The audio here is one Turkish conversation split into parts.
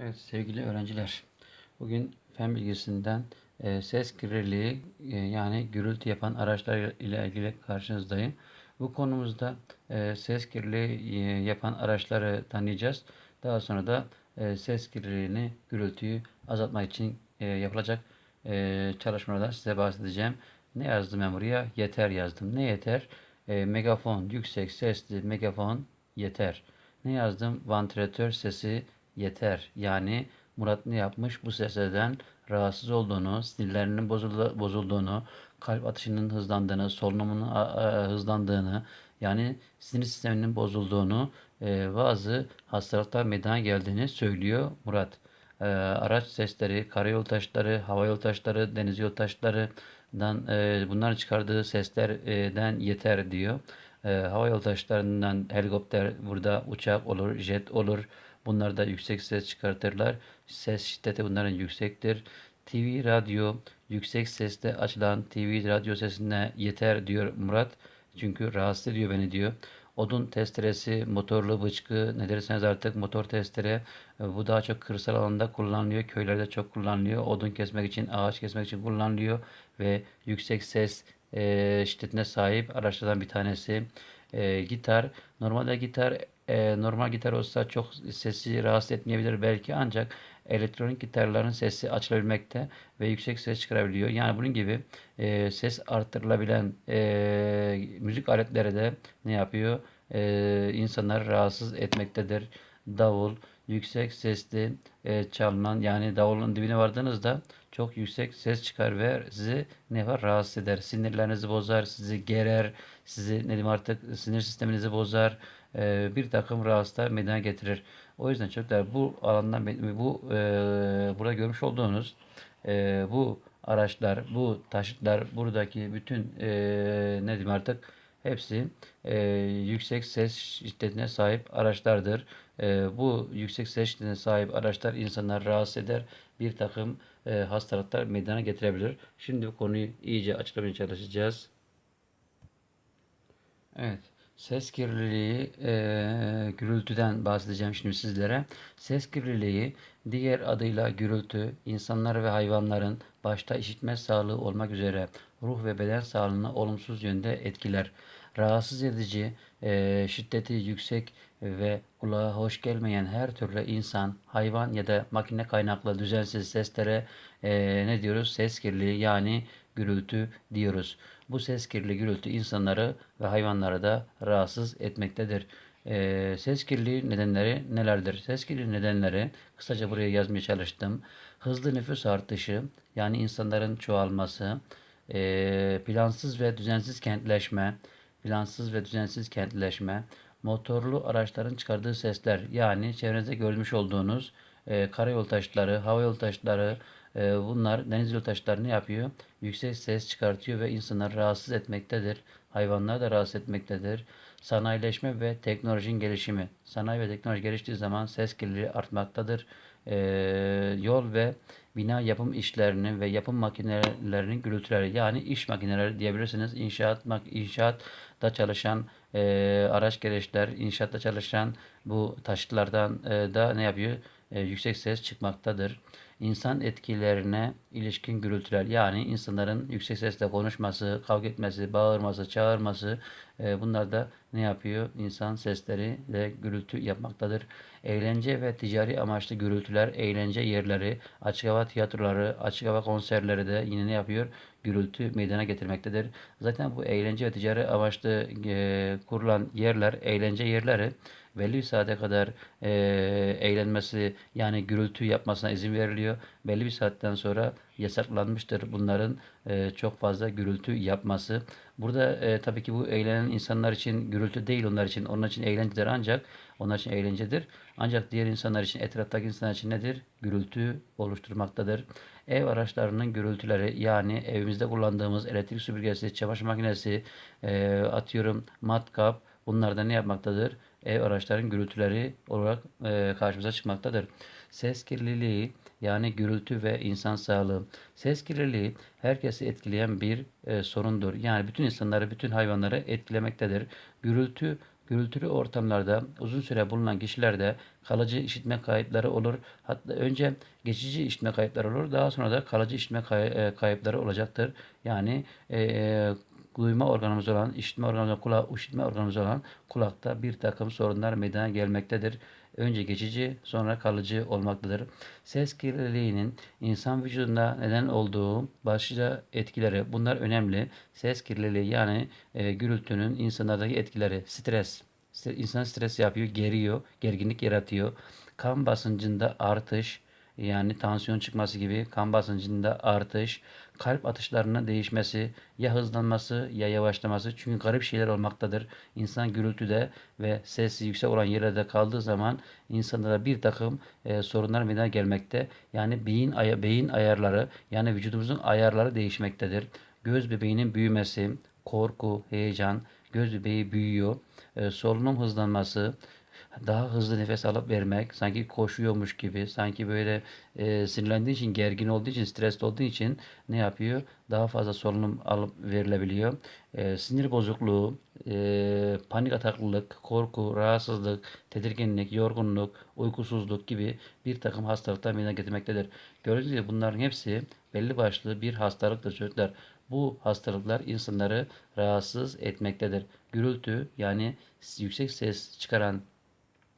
Evet sevgili öğrenciler, bugün fen bilgisinden e, ses kirliliği e, yani gürültü yapan araçlar ile ilgili karşınızdayım. Bu konumuzda e, ses kirliliği e, yapan araçları tanıyacağız. Daha sonra da e, ses kirliliğini, gürültüyü azaltmak için e, yapılacak e, çalışmalardan size bahsedeceğim. Ne yazdım ben buraya? Yeter yazdım. Ne yeter? E, megafon, yüksek sesli megafon yeter. Ne yazdım? Vantilatör sesi yeter. Yani Murat ne yapmış? Bu seslerden rahatsız olduğunu, sinirlerinin bozuldu- bozulduğunu, kalp atışının hızlandığını, solunumunun hızlandığını, yani sinir sisteminin bozulduğunu, e, bazı hastalıklar meydana geldiğini söylüyor Murat. E, araç sesleri, karayol taşları, havayol taşları, deniz yol taşlarından e, bunların çıkardığı seslerden yeter diyor. E, havayol taşlarından helikopter, burada uçak olur, jet olur. Bunlar da yüksek ses çıkartırlar. Ses şiddeti bunların yüksektir. TV, radyo, yüksek sesle açılan TV, radyo sesine yeter diyor Murat. Çünkü rahatsız ediyor beni diyor. Odun testeresi, motorlu bıçkı, ne derseniz artık motor testere. E, Bu daha çok kırsal alanda kullanılıyor. Köylerde çok kullanılıyor. Odun kesmek için, ağaç kesmek için kullanılıyor. Ve yüksek ses e, şiddetine sahip araçlardan bir tanesi. E, gitar. Normalde gitar e, normal gitar olsa çok sesi rahatsız etmeyebilir belki ancak elektronik gitarların sesi açılabilmekte ve yüksek ses çıkarabiliyor. Yani bunun gibi e, ses arttırılabilen e, müzik aletleri de ne yapıyor? E, insanları rahatsız etmektedir. Davul, yüksek sesli e, çalınan yani davulun dibine vardığınızda çok yüksek ses çıkar ve sizi ne yapar? Rahatsız eder. Sinirlerinizi bozar, sizi gerer, sizi ne diyeyim artık sinir sisteminizi bozar. E, bir takım rahatsızlıklar meydana getirir. O yüzden çocuklar bu alandan bu e, burada görmüş olduğunuz e, bu araçlar, bu taşıtlar, buradaki bütün e, ne diyeyim artık hepsi e, yüksek ses şiddetine sahip araçlardır. E, bu yüksek ses şiddetine sahip araçlar insanları rahatsız eder. Bir takım e, hastalıklar meydana getirebilir. Şimdi bu konuyu iyice açıklamaya çalışacağız. Evet. Ses kirliliği, e, gürültüden bahsedeceğim şimdi sizlere. Ses kirliliği, diğer adıyla gürültü, insanlar ve hayvanların başta işitme sağlığı olmak üzere ruh ve beden sağlığını olumsuz yönde etkiler. Rahatsız edici, e, şiddeti yüksek ve kulağa hoş gelmeyen her türlü insan, hayvan ya da makine kaynaklı düzensiz seslere e, ne diyoruz? Ses kirliliği yani gürültü diyoruz. Bu ses kirliliği gürültü insanları ve hayvanları da rahatsız etmektedir. Ee, ses kirliliği nedenleri nelerdir? Ses kirliliği nedenleri kısaca buraya yazmaya çalıştım. Hızlı nüfus artışı yani insanların çoğalması, e, plansız ve düzensiz kentleşme, plansız ve düzensiz kentleşme, motorlu araçların çıkardığı sesler yani çevrenizde görmüş olduğunuz e, karayol taşları, havayol taşları, e, bunlar deniz yol taşları ne yapıyor? Yüksek ses çıkartıyor ve insanları rahatsız etmektedir. Hayvanları da rahatsız etmektedir. Sanayileşme ve teknolojinin gelişimi. Sanayi ve teknoloji geliştiği zaman ses kirliliği artmaktadır. E, yol ve bina yapım işlerinin ve yapım makinelerinin gürültüleri yani iş makineleri diyebilirsiniz. İnşaat, inşaatta çalışan e, araç gereçler, inşaatta çalışan bu taşıtlardan e, da ne yapıyor? E, yüksek ses çıkmaktadır. İnsan etkilerine ilişkin gürültüler yani insanların yüksek sesle konuşması, kavga etmesi, bağırması, çağırması e, bunlar da ne yapıyor? İnsan sesleri de gürültü yapmaktadır. Eğlence ve ticari amaçlı gürültüler, eğlence yerleri, açık hava tiyatroları, açık hava konserleri de yine ne yapıyor? Gürültü meydana getirmektedir. Zaten bu eğlence ve ticari amaçlı e, kurulan yerler, eğlence yerleri belli bir saate kadar e, eğlenmesi yani gürültü yapmasına izin veriliyor. Belli bir saatten sonra yasaklanmıştır bunların e, çok fazla gürültü yapması. Burada e, tabii ki bu eğlenen insanlar için gürültü değil onlar için. Onlar için eğlencedir ancak onlar için eğlencedir. Ancak diğer insanlar için etraftaki insanlar için nedir? Gürültü oluşturmaktadır. Ev araçlarının gürültüleri yani evimizde kullandığımız elektrik süpürgesi, çamaşır makinesi, e, atıyorum matkap bunlar da ne yapmaktadır? Ev araçların gürültüleri olarak e, karşımıza çıkmaktadır. Ses kirliliği yani gürültü ve insan sağlığı. Ses kirliliği herkesi etkileyen bir e, sorundur. Yani bütün insanları, bütün hayvanları etkilemektedir. Gürültü Gürültülü ortamlarda uzun süre bulunan kişilerde kalıcı işitme kayıpları olur. Hatta önce geçici işitme kayıpları olur. Daha sonra da kalıcı işitme kay- e, kayıpları olacaktır. Yani e, duyma organımız olan, işitme organımız olan, kula, işitme organımız olan kulakta bir takım sorunlar meydana gelmektedir. Önce geçici, sonra kalıcı olmaktadır. Ses kirliliğinin insan vücudunda neden olduğu başlıca etkileri bunlar önemli. Ses kirliliği yani e, gürültünün insanlardaki etkileri, stres, Stre- insan stres yapıyor, geriyor, gerginlik yaratıyor. Kan basıncında artış, yani tansiyon çıkması gibi kan basıncında artış, kalp atışlarının değişmesi, ya hızlanması ya yavaşlaması. Çünkü garip şeyler olmaktadır. İnsan gürültüde ve sesi yüksek olan yerlerde kaldığı zaman insanlara bir takım e, sorunlar meydana gelmekte. Yani beyin aya, beyin ayarları yani vücudumuzun ayarları değişmektedir. Göz bebeğinin büyümesi, korku, heyecan, göz bebeği büyüyor. E, solunum hızlanması, daha hızlı nefes alıp vermek, sanki koşuyormuş gibi, sanki böyle e, sinirlendiği için, gergin olduğu için, stresli olduğu için ne yapıyor? Daha fazla solunum alıp verilebiliyor. E, sinir bozukluğu, e, panik ataklılık, korku, rahatsızlık, tedirginlik, yorgunluk, uykusuzluk gibi bir takım hastalıklar meydana getirmektedir. Gördüğünüz gibi bunların hepsi belli başlı bir hastalıktır çocuklar. Bu hastalıklar insanları rahatsız etmektedir. Gürültü yani yüksek ses çıkaran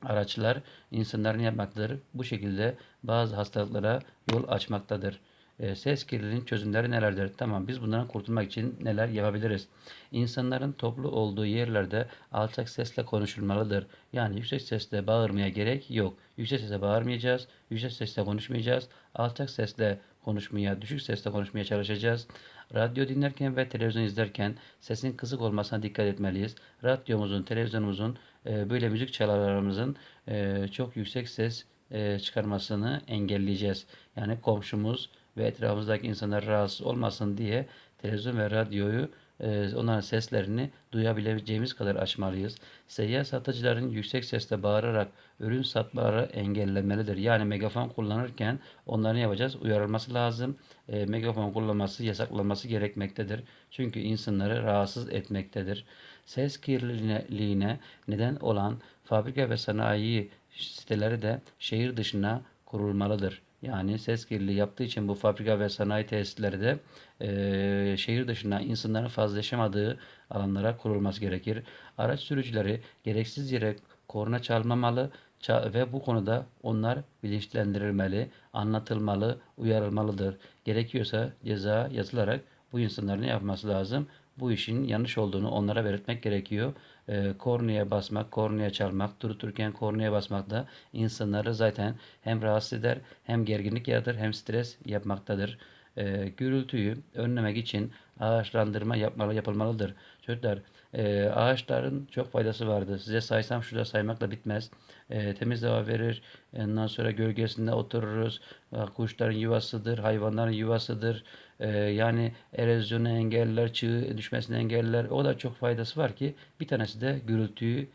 araçlar insanların yapmaktadır. Bu şekilde bazı hastalıklara yol açmaktadır. E, ses kirliliğinin çözümleri nelerdir? Tamam biz bundan kurtulmak için neler yapabiliriz? İnsanların toplu olduğu yerlerde alçak sesle konuşulmalıdır. Yani yüksek sesle bağırmaya gerek yok. Yüksek sesle bağırmayacağız, yüksek sesle konuşmayacağız. Alçak sesle konuşmaya, düşük sesle konuşmaya çalışacağız. Radyo dinlerken ve televizyon izlerken sesin kısık olmasına dikkat etmeliyiz. Radyomuzun, televizyonumuzun, böyle müzik çalarlarımızın e, çok yüksek ses e, çıkarmasını engelleyeceğiz. Yani komşumuz ve etrafımızdaki insanlar rahatsız olmasın diye televizyon ve radyoyu e, onların seslerini duyabileceğimiz kadar açmalıyız. Seyyar satıcıların yüksek sesle bağırarak ürün satmaları engellenmelidir. Yani megafon kullanırken onların yapacağız? Uyarılması lazım. E, megafon kullanması yasaklanması gerekmektedir. Çünkü insanları rahatsız etmektedir. Ses kirliliğine neden olan fabrika ve sanayi siteleri de şehir dışına kurulmalıdır. Yani ses kirliliği yaptığı için bu fabrika ve sanayi tesisleri de e, şehir dışına insanların fazla yaşamadığı alanlara kurulması gerekir. Araç sürücüleri gereksiz yere korna çalmamalı ça- ve bu konuda onlar bilinçlendirilmeli, anlatılmalı, uyarılmalıdır. Gerekiyorsa ceza yazılarak bu insanların yapması lazım? Bu işin yanlış olduğunu onlara belirtmek gerekiyor. E, kornaya basmak, kornaya çalmak, duruturken kornaya basmak da insanları zaten hem rahatsız eder, hem gerginlik yaratır, hem stres yapmaktadır. E, gürültüyü önlemek için ağaçlandırma yapmalı, yapılmalıdır. Çocuklar, e, ağaçların çok faydası vardı. Size saysam şurada saymakla bitmez. E, temiz hava verir. Ondan sonra gölgesinde otururuz. E, Kuşların yuvasıdır, hayvanların yuvasıdır. E, yani erozyonu engeller, çığ düşmesini engeller. O kadar çok faydası var ki bir tanesi de gürültüyü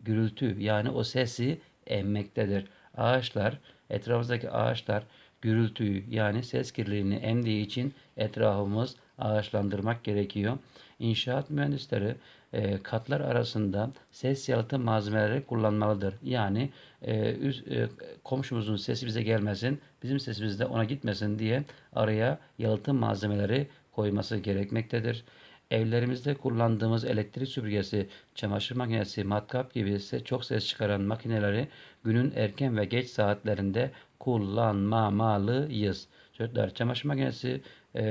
gürültü yani o sesi emmektedir. Ağaçlar, etrafımızdaki ağaçlar gürültüyü yani ses kirliliğini emdiği için etrafımız ağaçlandırmak gerekiyor. İnşaat mühendisleri e, katlar arasında ses yalıtım malzemeleri kullanmalıdır. Yani e, üst, e, komşumuzun sesi bize gelmesin, bizim sesimiz de ona gitmesin diye araya yalıtım malzemeleri koyması gerekmektedir. Evlerimizde kullandığımız elektrik süpürgesi, çamaşır makinesi, matkap gibi ise çok ses çıkaran makineleri günün erken ve geç saatlerinde kullanmamalıyız. Çocuklar çamaşır makinesi e,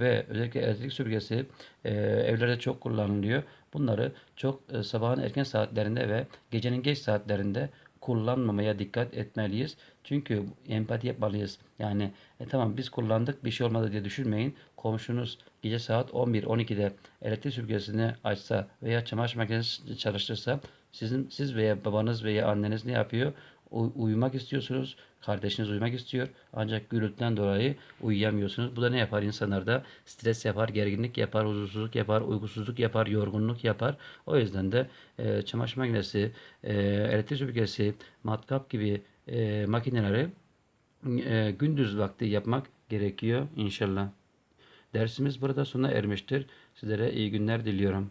ve özellikle elektrik süpürgesi e, evlerde çok kullanılıyor. Bunları çok e, sabahın erken saatlerinde ve gecenin geç saatlerinde kullanmamaya dikkat etmeliyiz. Çünkü empati yapmalıyız. Yani e, tamam biz kullandık bir şey olmadı diye düşünmeyin. Komşunuz gece saat 11-12'de elektrik süpürgesini açsa veya çamaşır makinesini çalıştırsa sizin siz veya babanız veya anneniz ne yapıyor? Uyumak istiyorsunuz. Kardeşiniz uyumak istiyor. Ancak gürültüden dolayı uyuyamıyorsunuz. Bu da ne yapar insanlarda? Stres yapar, gerginlik yapar, huzursuzluk yapar, uykusuzluk yapar, yorgunluk yapar. O yüzden de e, çamaşır makinesi, e, elektrik süpürgesi, matkap gibi e, makineleri e, gündüz vakti yapmak gerekiyor inşallah. Dersimiz burada sona ermiştir. Sizlere iyi günler diliyorum.